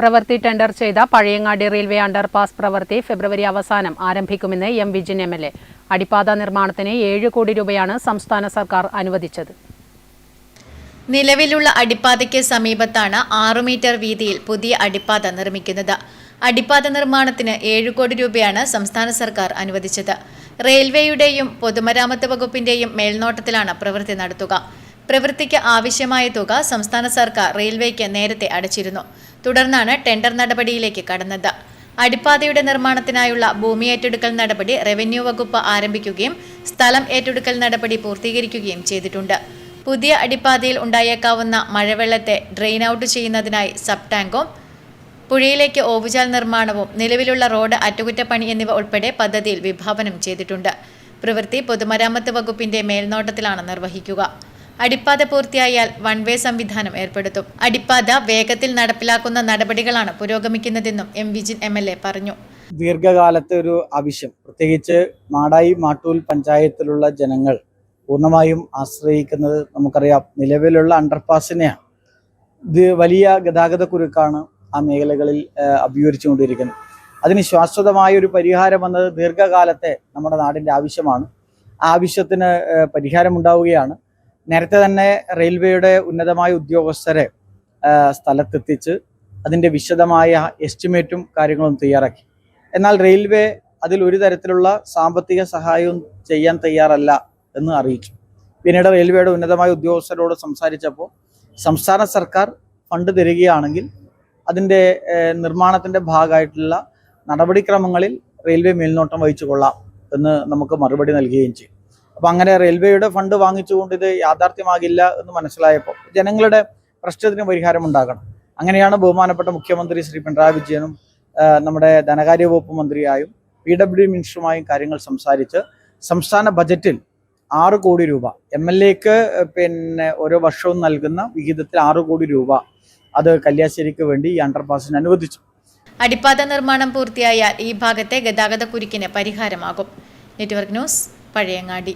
പ്രവൃത്തി ടെൻഡർ ചെയ്ത Pazhayangadi railway underpass പ്രവൃത്തി ഫെബ്രുവരി അവസാനം ആരംഭിക്കുമെന്ന് M Vijin M L A. അടിപ്പാത നിർമ്മാണത്തിന് ഏഴ് കോടി രൂപയാണ് സംസ്ഥാന സർക്കാർ അനുവദിച്ചത്. നിലവിലുള്ള അടിപ്പാതയ്ക്ക് സമീപത്താണ് ആറു മീറ്റർ വീതിയിൽ പുതിയ അടിപ്പാത നിർമ്മിക്കുന്നത്. അടിപ്പാത നിർമ്മാണത്തിന് ഏഴ് കോടി രൂപയാണ് സംസ്ഥാന സർക്കാർ അനുവദിച്ചത്. റെയിൽവേയുടെയും പൊതുമരാമത്ത് വകുപ്പിന്റെയും മേൽനോട്ടത്തിലാണ് പ്രവൃത്തി നടത്തുക. പ്രവൃത്തിക്ക് ആവശ്യമായ തുക സംസ്ഥാന സർക്കാർ റെയിൽവേക്ക് നേരത്തെ അടച്ചിരുന്നു. തുടർന്നാണ് ടെൻഡർ നടപടിയിലേക്ക് കടന്നത്. അടിപ്പാതയുടെ നിർമ്മാണത്തിനായുള്ള ഭൂമി ഏറ്റെടുക്കൽ നടപടി റവന്യൂ വകുപ്പ് ആരംഭിക്കുകയും സ്ഥലം ഏറ്റെടുക്കൽ നടപടി പൂർത്തീകരിക്കുകയും ചെയ്തിട്ടുണ്ട്. പുതിയ അടിപ്പാതയിൽ ഉണ്ടായേക്കാവുന്ന മഴവെള്ളത്തെ ഡ്രെയിൻ ഔട്ട് ചെയ്യുന്നതിനായി സബ് ടാങ്കും പുഴയിലേക്ക് ഓവുചാൽ നിർമ്മാണവും നിലവിലുള്ള റോഡ് അറ്റകുറ്റപ്പണി എന്നിവ ഉൾപ്പെടെ പദ്ധതിയിൽ വിഭാവനം ചെയ്തിട്ടുണ്ട്. പ്രവൃത്തി പൊതുമരാമത്ത് വകുപ്പിന്റെ മേൽനോട്ടത്തിലാണ് നിർവഹിക്കുക. അടിപ്പാത പൂർത്തിയായാൽ വൺ വേ സംവിധാനം ഏർപ്പെടുത്തും. അടിപ്പാത വേഗത്തിൽ നടപ്പിലാക്കുന്ന നടപടികളാണ് പുരോഗമിക്കുന്നതെന്നും M Vijin M L A പറഞ്ഞു. ദീർഘകാലത്തെ ഒരു ആവശ്യം. പ്രത്യേകിച്ച് മാടായി മാട്ടൂൽ പഞ്ചായത്തിലുള്ള ജനങ്ങൾ പൂർണമായും ആശ്രയിക്കുന്നത് നമുക്കറിയാം. നിലവിലുള്ള അണ്ടർപാസിനെയാണ്. ഇത് വലിയ ഗതാഗത കുരുക്കാണ് ആ മേഖലകളിൽ ഏഹ്, അഭിമുഖീകരിച്ചുകൊണ്ടിരിക്കുന്നത്. അതിന് ശാശ്വതമായ ഒരു പരിഹാരം എന്നത് ദീർഘകാലത്തെ നമ്മുടെ നാടിന്റെ ആവശ്യമാണ്. ആ ആവശ്യത്തിന് പരിഹാരമുണ്ടാവുകയാണ്. നേരത്തെ തന്നെ റെയിൽവേയുടെ ഉന്നതമായ ഉദ്യോഗസ്ഥരെ സ്ഥലത്തെത്തിച്ച് അതിന്റെ വിശദമായ എസ്റ്റിമേറ്റും കാര്യങ്ങളും തയ്യാറാക്കി. എന്നാൽ റെയിൽവേ അതിൽ ഒരു തരത്തിലുള്ള സാമ്പത്തിക സഹായവും ചെയ്യാൻ തയ്യാറല്ല എന്ന് അറിയിച്ചു. പിന്നീട് റെയിൽവേയുടെ ഉന്നതമായ ഉദ്യോഗസ്ഥരോട് സംസാരിച്ചപ്പോൾ സംസ്ഥാന സർക്കാർ ഫണ്ട് തരികയാണെങ്കിൽ അതിന്റെ നിർമ്മാണത്തിന്റെ ഭാഗമായിട്ടുള്ള നടപടിക്രമങ്ങളിൽ റെയിൽവേ മേൽനോട്ടം വഹിച്ചു കൊള്ളാം എന്ന് നമുക്ക് മറുപടി നൽകുകയും ചെയ്യും അപ്പോൾ അങ്ങനെ റെയിൽവേയുടെ ഫണ്ട് വാങ്ങിച്ചുകൊണ്ട് ഇത് യാഥാർത്ഥ്യമാകില്ല എന്ന് മനസ്സിലായപ്പോൾ ജനങ്ങളുടെ പ്രശ്നത്തിന് പരിഹാരം ഉണ്ടാകണം. അങ്ങനെയാണ് ബഹുമാനപ്പെട്ട മുഖ്യമന്ത്രി ശ്രീ പിണറായി വിജയനും നമ്മുടെ ധനകാര്യ വകുപ്പ് മന്ത്രിയായും പി ഡബ്ല്യു മിനിസ്റ്ററുമായും കാര്യങ്ങൾ സംസാരിച്ച് സംസ്ഥാന ബജറ്റിൽ ആറ് കോടി രൂപ എം എൽ എക്ക് പിന്നെ ഓരോ വർഷവും നൽകുന്ന വിഹിതത്തിൽ ആറ് കോടി രൂപ അത് കല്യാശ്ശേരിക്ക് വേണ്ടി ഈ അണ്ടർപാസിന് അനുവദിച്ചു. അടിപ്പാത നിർമ്മാണം പൂർത്തിയായാൽ ഈ ഭാഗത്തെ ഗതാഗത കുരുക്കിന് പരിഹാരമാകും. Network news Pazhayangadi.